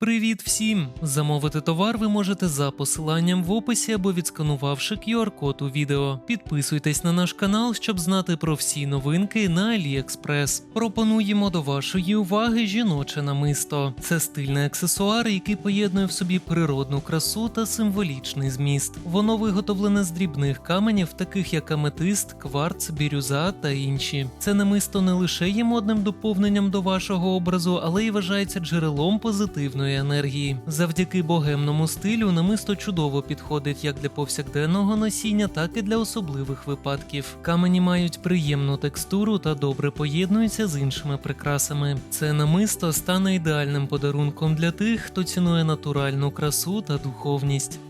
Привіт всім! Замовити товар ви можете за посиланням в описі або відсканувавши QR-код у відео. Підписуйтесь на наш канал, щоб знати про всі новинки на AliExpress. Пропонуємо до вашої уваги жіноче намисто. Це стильний аксесуар, який поєднує в собі природну красу та символічний зміст. Воно виготовлене з дрібних каменів, таких як аметист, кварц, бірюза та інші. Це намисто не лише є модним доповненням до вашого образу, але й вважається джерелом позитивної енергії. Завдяки богемному стилю намисто чудово підходить як для повсякденного носіння, так і для особливих випадків. Камені мають приємну текстуру та добре поєднуються з іншими прикрасами. Це намисто стане ідеальним подарунком для тих, хто цінує натуральну красу та духовність.